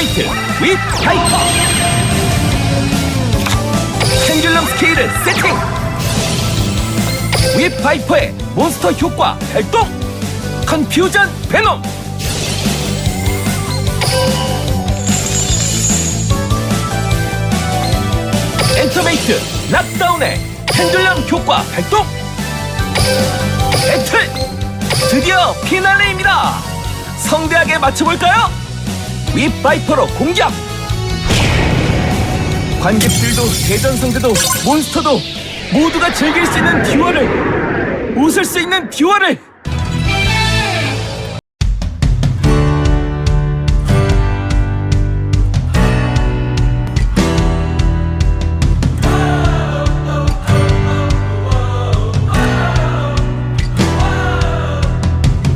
윗 하이퍼 펜듈럼 스케일을 세팅. 윗 파이퍼의 몬스터 효과 발동. 컨퓨전 베놈 엔터메이트 락다운의 펜듈럼 효과 발동. 배틀 드디어 피날레입니다. 성대하게 맞춰볼까요? 윗바이퍼로 공격! 관객들도 대전성대도 몬스터도 모두가 즐길 수 있는 듀얼을 웃을 수 있는 듀얼을